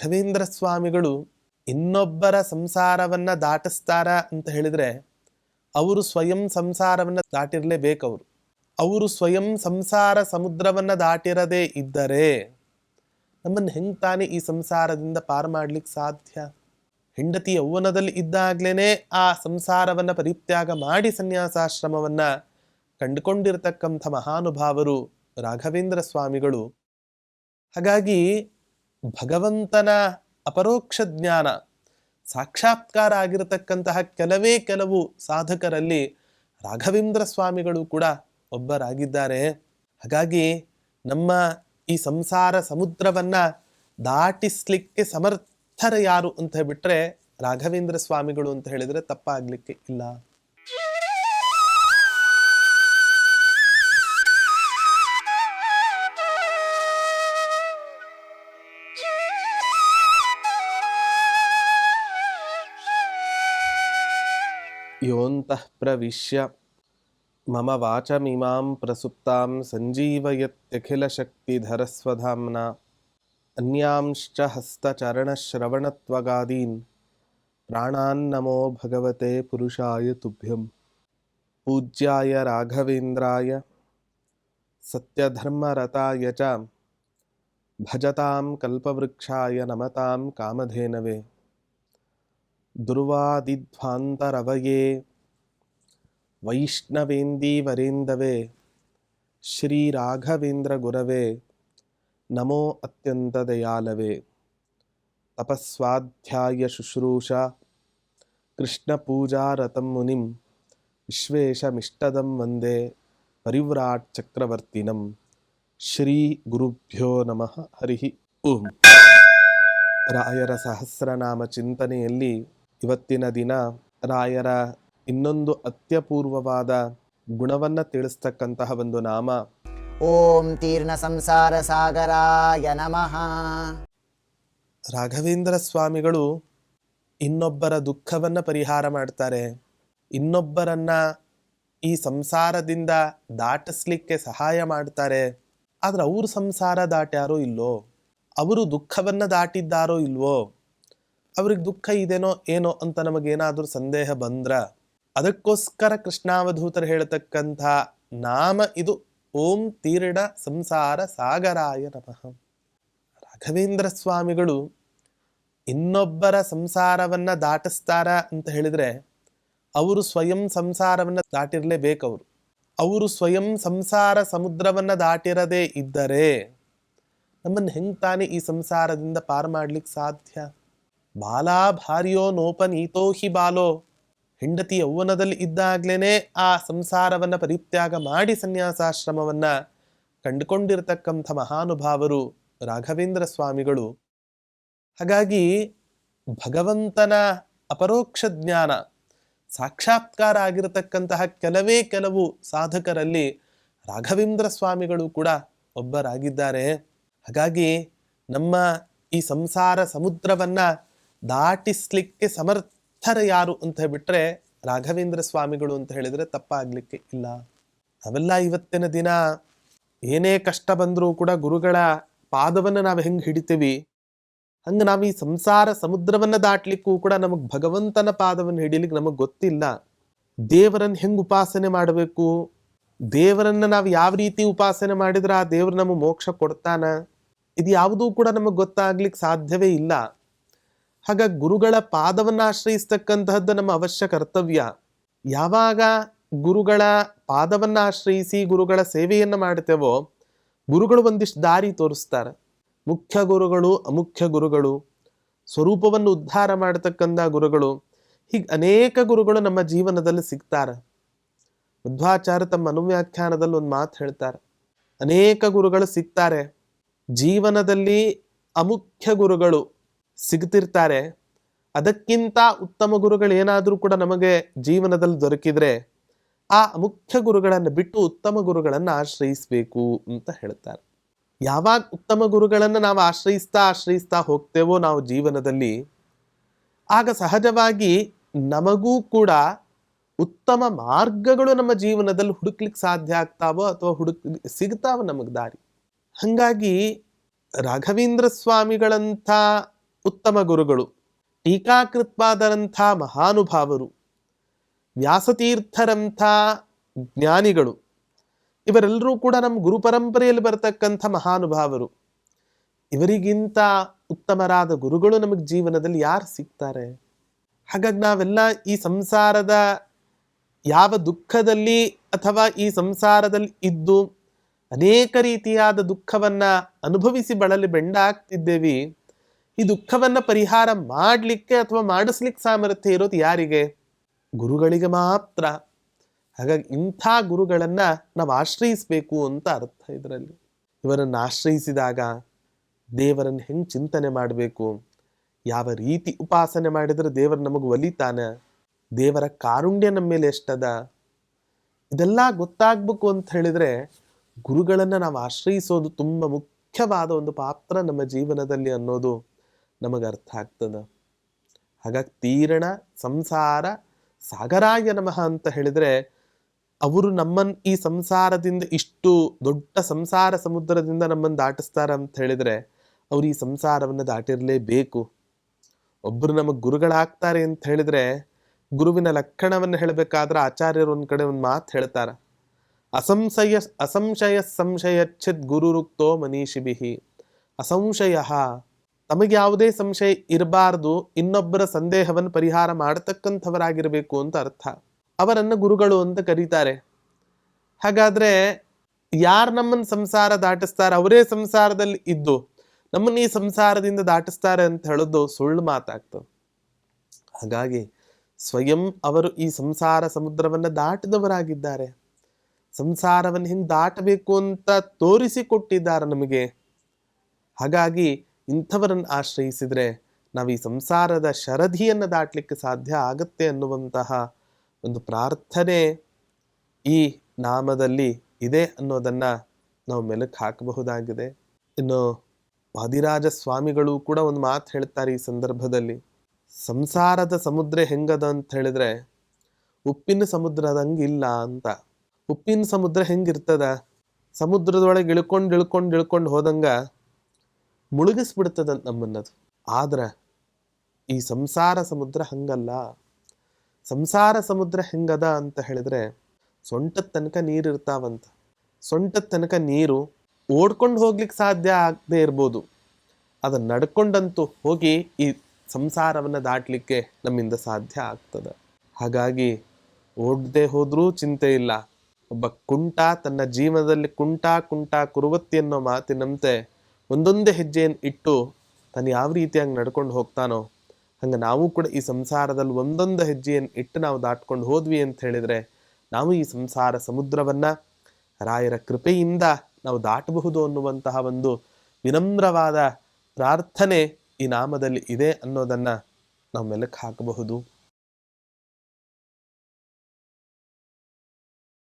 ರಾಘವೇಂದ್ರ ಸ್ವಾಮಿಗಳು ಇನ್ನೊಬ್ಬರ ಸಂಸಾರವನ್ನ ದಾಟಿಸ್ತಾರ ಅಂತ ಹೇಳಿದ್ರೆ ಅವರು ಸ್ವಯಂ ಸಂಸಾರವನ್ನ ದಾಟಿರಲೇಬೇಕವರು. ಅವರು ಸ್ವಯಂ ಸಂಸಾರ ಸಮುದ್ರವನ್ನ ದಾಟಿರದೇ ಇದ್ದರೆ ನಮ್ಮನ್ನು ಹೆಂಗೆ ತಾನೇ ಈ ಸಂಸಾರದಿಂದ ಪಾರು ಮಾಡಲಿಕ್ಕೆ ಸಾಧ್ಯ? ಹೆಂಡತಿ ಯೌವನದಲ್ಲಿ ಇದ್ದಾಗಲೇ ಆ ಸಂಸಾರವನ್ನ ಪರಿತ್ಯಾಗ ಮಾಡಿ ಸನ್ಯಾಸಾಶ್ರಮವನ್ನ ಕಂಡುಕೊಂಡಿರತಕ್ಕಂಥ ಮಹಾನುಭಾವರು ರಾಘವೇಂದ್ರ ಸ್ವಾಮಿಗಳು. ಹಾಗಾಗಿ ಭಗವಂತನ ಅಪರೋಕ್ಷ ಜ್ಞಾನ ಸಾಕ್ಷಾತ್ಕಾರ ಆಗಿರತಕ್ಕಂತಹ ಕೆಲವೇ ಕೆಲವು ಸಾಧಕರಲ್ಲಿ ರಾಘವೇಂದ್ರ ಸ್ವಾಮಿಗಳು ಕೂಡ ಒಬ್ಬರಾಗಿದ್ದಾರೆ. ಹಾಗಾಗಿ ನಮ್ಮ ಈ ಸಂಸಾರ ಸಮುದ್ರವನ್ನು ದಾಟಿಸ್ಲಿಕ್ಕೆ ಸಮರ್ಥರ ಯಾರು ಅಂತ ಹೇಳ್ಬಿಟ್ರೆ ರಾಘವೇಂದ್ರ ಸ್ವಾಮಿಗಳು ಅಂತ ಹೇಳಿದರೆ ತಪ್ಪಾಗಲಿಕ್ಕೆ ಇಲ್ಲ. योऽन्तः प्रविश्य। मम वाचमिमां प्रसुप्तां सञ्जीवयत्यखिलशक्तिधरस्वधाम्ना। अन्यांश्च हस्तचरणश्रवणत्वगादीन्। प्राणान्नमो भगवते पुरुषाय तुभ्यं पूज्याय राघवेन्द्राय। सत्यधर्मरताय च। भजतां कल्पवृक्षाय नमतां कामधेनवे। ದುರ್ವಾದಿಧ್ವಾಂತರವಯೇ. ವೈಷ್ಣವೇಂದೀವರೇಂದವೇ ಶ್ರೀರಾಘವೇಂದ್ರ ಗುರವೇ ನಮೋ ಅತ್ಯಂತ ದಯಾಲವೇ ತಪಸ್ವಾಧ್ಯಾಯ ಶುಶ್ರೂಷ, ಕೃಷ್ಣಪೂಜಾರತಂ ಮುನಿಂ, ವಿಶ್ವೇಶಮಿಷ್ಟದಂ ವಂದೇ, ಪರಿವ್ರಾಟ್ ಚಕ್ರವರ್ತಿನಂ ಶ್ರೀ ಗುರುಭ್ಯೋ ನಮಃ ಹರಿ. ಓಂ. ರಾಯರ ಸಹಸ್ರನಾಮ ಚಿಂತನೆಯಲ್ಲಿ ಇವತ್ತಿನ ದಿನ ರಾಯರ ಇನ್ನೊಂದು ಅತ್ಯಪೂರ್ವವಾದ ಗುಣವನ್ನ ತಿಳಿಸ್ತಕ್ಕಂತಹ ಒಂದು ನಾಮ. ಓಂ ತೀರ್ಣ ಸಂಸಾರ ಸಾಗರಾಯ ನಮಃ. ರಾಘವೇಂದ್ರ ಸ್ವಾಮಿಗಳು ಇನ್ನೊಬ್ಬರ ದುಃಖವನ್ನ ಪರಿಹಾರ ಮಾಡ್ತಾರೆ. ಇನ್ನೊಬ್ಬರನ್ನ ಈ ಸಂಸಾರದಿಂದ ದಾಟಿಸ್ಲಿಕ್ಕೆ ಸಹಾಯ ಮಾಡ್ತಾರೆ. ಆದ್ರೆ ಅವ್ರ ಸಂಸಾರ ದಾಟ್ಯಾರೋ ಇಲ್ವೋ ಅವರು ದುಃಖವನ್ನ ದಾಟಿದ್ದಾರೋ ಇಲ್ವೋ? ಅವ್ರಿಗೆ ದುಃಖ ಇದೇನೋ, ಏನೋ ಅಂತ ನಮಗೇನಾದರೂ ಸಂದೇಹ ಬಂದ್ರ ಅದಕ್ಕೋಸ್ಕರ ಕೃಷ್ಣಾವಧೂತರು ಹೇಳತಕ್ಕಂಥ ನಾಮ ಇದು ಓಂ ತೀರ್ಣ ಸಂಸಾರ ಸಾಗರಾಯ ನಮಃ. ರಾಘವೇಂದ್ರ ಸ್ವಾಮಿಗಳು ಇನ್ನೊಬ್ಬರ ಸಂಸಾರವನ್ನು ದಾಟಿಸ್ತಾರ ಅಂತ ಹೇಳಿದರೆ ಅವರು ಸ್ವಯಂ ಸಂಸಾರವನ್ನು ದಾಟಿರಲೇಬೇಕವರು ಅವರು. ಸ್ವಯಂ ಸಂಸಾರ ಸಮುದ್ರವನ್ನು ದಾಟಿರದೇ ಇದ್ದರೆ ನಮ್ಮನ್ನು ಹೆಂಗೆ ತಾನೇ ಈ ಸಂಸಾರದಿಂದ ಪಾರು ಮಾಡ್ಲಿಕ್ಕೆ ಸಾಧ್ಯ? ಬಾಲಾ ಭಾರ್ಯೋ ನೋಪನೀತೋ ಹಿ ಬಾಲೋ. ಹೆಂಡತಿ ಯೌವನದಲ್ಲಿ ಇದ್ದಾಗ್ಲೇನೆ ಆ ಸಂಸಾರವನ್ನ ಪರಿತ್ಯಾಗ ಮಾಡಿ ಸನ್ಯಾಸಾಶ್ರಮವನ್ನ ಕಂಡುಕೊಂಡಿರತಕ್ಕಂಥ ಮಹಾನುಭಾವರು ರಾಘವೇಂದ್ರ ಸ್ವಾಮಿಗಳು. ಹಾಗಾಗಿ ಭಗವಂತನ ಅಪರೋಕ್ಷ ಜ್ಞಾನ, ಸಾಕ್ಷಾತ್ಕಾರ ಆಗಿರತಕ್ಕಂತಹ ಕೆಲವೇ ಕೆಲವು ಸಾಧಕರಲ್ಲಿ ರಾಘವೇಂದ್ರ ಸ್ವಾಮಿಗಳು ಕೂಡ ಒಬ್ಬರಾಗಿದ್ದಾರೆ. ಹಾಗಾಗಿ ನಮ್ಮ ಈ ಸಂಸಾರ ಸಮುದ್ರವನ್ನ ದಾಟಿಸ್ಲಿಕ್ಕೆ ಸಮರ್ಥರ ಯಾರು ಅಂತ ಬಿಟ್ರೆ ರಾಘವೇಂದ್ರ ಸ್ವಾಮಿಗಳು ಅಂತ ಹೇಳಿದ್ರೆ ತಪ್ಪಾಗ್ಲಿಕ್ಕೆ ಇಲ್ಲ. ನಾವೆಲ್ಲ ಇವತ್ತಿನ ದಿನ ಏನೇ ಕಷ್ಟ ಬಂದರೂ ಕೂಡ ಗುರುಗಳ ಪಾದವನ್ನು ನಾವು ಹೆಂಗೆ ಹಿಡಿತೀವಿ? ಹಂಗೆ ನಾವು ಈ ಸಂಸಾರ ಸಮುದ್ರವನ್ನ ದಾಟ್ಲಿಕ್ಕೂ ಕೂಡ ನಮಗೆ ಭಗವಂತನ ಪಾದವನ್ನು ಹಿಡಿಲಿಕ್ಕೆ ನಮಗೆ ಗೊತ್ತಿಲ್ಲ. ದೇವರನ್ನ ಹೆಂಗೆ ಉಪಾಸನೆ ಮಾಡಬೇಕು? ದೇವರನ್ನ ನಾವು ಯಾವ ರೀತಿ ಉಪಾಸನೆ ಮಾಡಿದ್ರೆ ಆ ದೇವ್ರು ನಮಗೆ ಮೋಕ್ಷ ಕೊಡ್ತಾನ? ಇದು ಯಾವುದೂ ಕೂಡ ನಮಗೆ ಗೊತ್ತಾಗ್ಲಿಕ್ಕೆ ಸಾಧ್ಯವೇ ಇಲ್ಲ. ಹಾಗಾಗಿ ಗುರುಗಳ ಪಾದವನ್ನು ಆಶ್ರಯಿಸ್ತಕ್ಕಂತಹದ್ದು ನಮ್ಮ ಅವಶ್ಯ ಕರ್ತವ್ಯ. ಯಾವಾಗ ಗುರುಗಳ ಪಾದವನ್ನು ಆಶ್ರಯಿಸಿ ಗುರುಗಳ ಸೇವೆಯನ್ನು ಮಾಡ್ತೇವೋ ಗುರುಗಳು ಒಂದಿಷ್ಟು ದಾರಿ ತೋರಿಸ್ತಾರೆ. ಮುಖ್ಯ ಗುರುಗಳು ಅಮುಖ್ಯ ಗುರುಗಳು, ಸ್ವರೂಪವನ್ನು ಉದ್ಧಾರ ಮಾಡತಕ್ಕಂಥ ಗುರುಗಳು, ಹೀಗೆ ಅನೇಕ ಗುರುಗಳು ನಮ್ಮ ಜೀವನದಲ್ಲಿ ಸಿಗ್ತಾರೆ. ಮಧ್ವಾಚಾರ್ಯ ತಮ್ಮ ಅನುವ್ಯಾಖ್ಯಾನದಲ್ಲಿ ಒಂದು ಮಾತು ಹೇಳ್ತಾರೆ. ಅನೇಕ ಗುರುಗಳು ಸಿಗ್ತಾರೆ. ಜೀವನದಲ್ಲಿ ಅಮುಖ್ಯ ಗುರುಗಳು ಸಿಗ್ತಿರ್ತಾರೆ. ಅದಕ್ಕಿಂತ ಉತ್ತಮ ಗುರುಗಳು ಏನಾದರೂ ಕೂಡ ನಮಗೆ ಜೀವನದಲ್ಲಿ ದೊರಕಿದ್ರೆ ಆ ಮುಖ್ಯ ಗುರುಗಳನ್ನು ಬಿಟ್ಟು ಉತ್ತಮ ಗುರುಗಳನ್ನು ಆಶ್ರಯಿಸಬೇಕು ಅಂತ ಹೇಳ್ತಾರೆ. ಯಾವಾಗ ಉತ್ತಮ ಗುರುಗಳನ್ನು ನಾವು ಆಶ್ರಯಿಸ್ತಾ ಆಶ್ರಯಿಸ್ತಾ ಹೋಗ್ತೇವೋ ನಾವು ಜೀವನದಲ್ಲಿ, ಆಗ ಸಹಜವಾಗಿ ನಮಗೂ ಕೂಡ ಉತ್ತಮ ಮಾರ್ಗಗಳು ನಮ್ಮ ಜೀವನದಲ್ಲಿ ಹುಡುಕ್ಲಿಕ್ಕೆ ಸಾಧ್ಯ ಆಗ್ತಾವೋ ಅಥವಾ ಹುಡುಕ್ ಸಿಗ್ತಾವೋ ನಮಗೆ ದಾರಿ. ಹಂಗಾಗಿ ರಾಘವೇಂದ್ರ ಸ್ವಾಮಿಗಳಂಥ ಉತ್ತಮ ಗುರುಗಳು. ಟೀಕಾಕೃತ್ವಾದರಂಥ ಮಹಾನುಭಾವರು. ವ್ಯಾಸತೀರ್ಥರಂಥ ಜ್ಞಾನಿಗಳು. ಇವರೆಲ್ಲರೂ ಕೂಡ ನಮ್ಮ ಗುರು ಪರಂಪರೆಯಲ್ಲಿ ಬರತಕ್ಕಂಥ ಮಹಾನುಭಾವರು. ಇವರಿಗಿಂತ ಉತ್ತಮರಾದ ಗುರುಗಳು ನಮಗೆ ಜೀವನದಲ್ಲಿ ಯಾರು ಸಿಗ್ತಾರೆ? ಹಾಗಾಗಿ ನಾವೆಲ್ಲ ಈ ಸಂಸಾರದ ಯಾವ ದುಃಖದಲ್ಲಿ ಅಥವಾ ಈ ಸಂಸಾರದಲ್ಲಿ ಇದ್ದು ಅನೇಕ ರೀತಿಯಾದ ದುಃಖವನ್ನು ಅನುಭವಿಸಿ ಬಳಲಿ ಬೆಂಡಾಗ್ತಿದ್ದೇವಿ ಈ ದುಃಖವನ್ನು ಪರಿಹಾರ ಮಾಡಲಿಕ್ಕೆ ಅಥವಾ ಮಾಡಿಸ್ಲಿಕ್ಕೆ ಸಾಮರ್ಥ್ಯ ಇರೋದು ಯಾರಿಗೆ? ಗುರುಗಳಿಗೆ ಮಾತ್ರ. ಹಾಗಾಗಿ ಇಂಥ ಗುರುಗಳನ್ನು ನಾವು ಆಶ್ರಯಿಸಬೇಕು ಅಂತ ಅರ್ಥ ಇದರಲ್ಲಿ. ಇವರನ್ನು ಆಶ್ರಯಿಸಿದಾಗ ದೇವರನ್ನು ಹೆಂಗೆ ಚಿಂತನೆ ಮಾಡಬೇಕು? ಯಾವ ರೀತಿ ಉಪಾಸನೆ ಮಾಡಿದರೆ ದೇವರು ನಮಗೆ ಒಲಿತಾನೆ? ದೇವರ ಕಾರುಣ್ಯ ನಮ್ಮ ಮೇಲೆ ಎಷ್ಟದ? ಇದೆಲ್ಲ ಗೊತ್ತಾಗ್ಬೇಕು ಅಂತ ಹೇಳಿದರೆ ಗುರುಗಳನ್ನು ನಾವು ಆಶ್ರಯಿಸೋದು ತುಂಬ ಮುಖ್ಯವಾದ ಒಂದು ಪಾತ್ರ ನಮ್ಮ ಜೀವನದಲ್ಲಿ ಅನ್ನೋದು ನಮಗೆ ಅರ್ಥ ಆಗ್ತದ ಹಾಗಾಗಿ ತೀರಣ, ಸಂಸಾರ, ಸಾಗರಾಯ ನಮಃ ಅಂತ ಹೇಳಿದರೆ ಅವರು ನಮ್ಮನ್ನು ಈ ಸಂಸಾರದಿಂದ ಇಷ್ಟು ದೊಡ್ಡ ಸಂಸಾರ ಸಮುದ್ರದಿಂದ ನಮ್ಮನ್ನು ದಾಟಿಸ್ತಾರ ಅಂತ ಹೇಳಿದರೆ ಅವ್ರು ಈ ಸಂಸಾರವನ್ನು ದಾಟಿರಲೇಬೇಕು. ಒಬ್ಬರು ನಮಗೆ ಗುರುಗಳಾಗ್ತಾರೆ ಅಂತ ಹೇಳಿದರೆ ಗುರುವಿನ ಲಕ್ಷಣವನ್ನು ಹೇಳಬೇಕಾದ್ರೆ ಆಚಾರ್ಯರು ಒಂದು ಕಡೆ ಒಂದು ಮಾತು ಹೇಳ್ತಾರ. ಅಸಂಶಯ ಅಸಂಶಯ ಸಂಶಯಚ್ಛದ್ ಗುರುರುಕ್ತೋ ಮನೀಷಿಭಿ. ಅಸಂಶಯ ತಮಗೆ ಯಾವುದೇ ಸಂಶಯ ಇರಬಾರ್ದು, ಇನ್ನೊಬ್ಬರ ಸಂದೇಹವನ್ನು ಪರಿಹಾರ ಮಾಡತಕ್ಕಂಥವರಾಗಿರಬೇಕು ಅಂತ ಅರ್ಥ. ಅವರನ್ನು ಗುರುಗಳು ಅಂತ ಕರೀತಾರೆ. ಹಾಗಾದ್ರೆ ಯಾರು ನಮ್ಮನ್ನು ಸಂಸಾರ ದಾಟಿಸ್ತಾರೆ? ಅವರೇ ಸಂಸಾರದಲ್ಲಿ ಇದ್ದು ನಮ್ಮನ್ನ ಈ ಸಂಸಾರದಿಂದ ದಾಟಿಸ್ತಾರೆ ಅಂತ ಹೇಳೋದು ಸುಳ್ಳು ಮಾತಾಗ್ತದೆ. ಹಾಗಾಗಿ ಸ್ವಯಂ ಅವರು ಈ ಸಂಸಾರ ಸಮುದ್ರವನ್ನು ದಾಟಿದವರಾಗಿದ್ದಾರೆ. ಸಂಸಾರವನ್ನು ಹಿಂಗೆ ದಾಟಬೇಕು ಅಂತ ತೋರಿಸಿಕೊಟ್ಟಿದ್ದಾರೆ ನಮಗೆ. ಹಾಗಾಗಿ ಇಂಥವರನ್ನು ಆಶ್ರಯಿಸಿದರೆ ನಾವು ಈ ಸಂಸಾರದ ಶರಧಿಯನ್ನು ದಾಟಲಿಕ್ಕೆ ಸಾಧ್ಯ ಆಗುತ್ತೆ ಅನ್ನುವಂತಹ ಒಂದು ಪ್ರಾರ್ಥನೆ ಈ ನಾಮದಲ್ಲಿ ಇದೆ ಅನ್ನೋದನ್ನು ನಾವು ಮೆಲುಕು ಹಾಕಬಹುದಾಗಿದೆ. ಇನ್ನು ವಾದಿರಾಜ ಸ್ವಾಮಿಗಳು ಕೂಡ ಒಂದು ಮಾತು ಹೇಳ್ತಾರೆ ಈ ಸಂದರ್ಭದಲ್ಲಿ, ಸಂಸಾರದ ಸಮುದ್ರ ಹೆಂಗದ ಅಂತ ಹೇಳಿದ್ರೆ, ಉಪ್ಪಿನ ಸಮುದ್ರದಂಗೆ ಇಲ್ಲ ಅಂತ. ಉಪ್ಪಿನ ಸಮುದ್ರ ಹೆಂಗಿರ್ತದ? ಸಮುದ್ರದೊಳಗೆ ಇಳ್ಕೊಂಡು ಇಳ್ಕೊಂಡು ಇಳ್ಕೊಂಡು ಹೋದಂಗ ಮುಳುಗಿಸ್ಬಿಡ್ತದ ನಮ್ಮನ್ನದು. ಆದ್ರೆ ಈ ಸಂಸಾರ ಸಮುದ್ರ ಹಂಗಲ್ಲ. ಸಂಸಾರ ಸಮುದ್ರ ಹೆಂಗದ ಅಂತ ಹೇಳಿದ್ರೆ ಸೊಂಟದ ತನಕ ನೀರು ಇರ್ತಾವಂತ. ಸೊಂಟದ ತನಕ ನೀರು ಓಡ್ಕೊಂಡು ಹೋಗ್ಲಿಕ್ಕೆ ಸಾಧ್ಯ ಆಗದೆ ಇರ್ಬೋದು. ಅದನ್ನ ನಡ್ಕೊಂಡಂತೂ ಹೋಗಿ ಈ ಸಂಸಾರವನ್ನು ದಾಟಲಿಕ್ಕೆ ನಮ್ಮಿಂದ ಸಾಧ್ಯ ಆಗ್ತದೆ. ಹಾಗಾಗಿ ಓಡದೆ ಹೋದರೂ ಚಿಂತೆ ಇಲ್ಲ. ಒಬ್ಬ ಕುಂಟ ತನ್ನ ಜೀವನದಲ್ಲಿ ಕುಂಟ ಕುಂಟ ಕುರುವತ್ತಿ ಅನ್ನೋ ಮಾತಿನಂತೆ ಒಂದೊಂದೇ ಹೆಜ್ಜೆಯನ್ನು ಇಟ್ಟು ತಾನು ಯಾವ ರೀತಿಯಾಗಿ ನಡ್ಕೊಂಡು ಹೋಗ್ತಾನೋ, ಹಂಗೆ ನಾವು ಕೂಡ ಈ ಸಂಸಾರದಲ್ಲಿ ಒಂದೊಂದು ಹೆಜ್ಜೆಯನ್ನು ಇಟ್ಟು ನಾವು ದಾಟ್ಕೊಂಡು ಹೋದ್ವಿ ಅಂತ ಹೇಳಿದರೆ, ನಾವು ಈ ಸಂಸಾರ ಸಮುದ್ರವನ್ನು ರಾಯರ ಕೃಪೆಯಿಂದ ನಾವು ದಾಟಬಹುದು ಅನ್ನುವಂತಹ ಒಂದು ವಿನಮ್ರವಾದ ಪ್ರಾರ್ಥನೆ ಈ ನಾಮದಲ್ಲಿ ಇದೆ ಅನ್ನೋದನ್ನು ನಾವು ಮೆಲುಕು ಹಾಕಬಹುದು.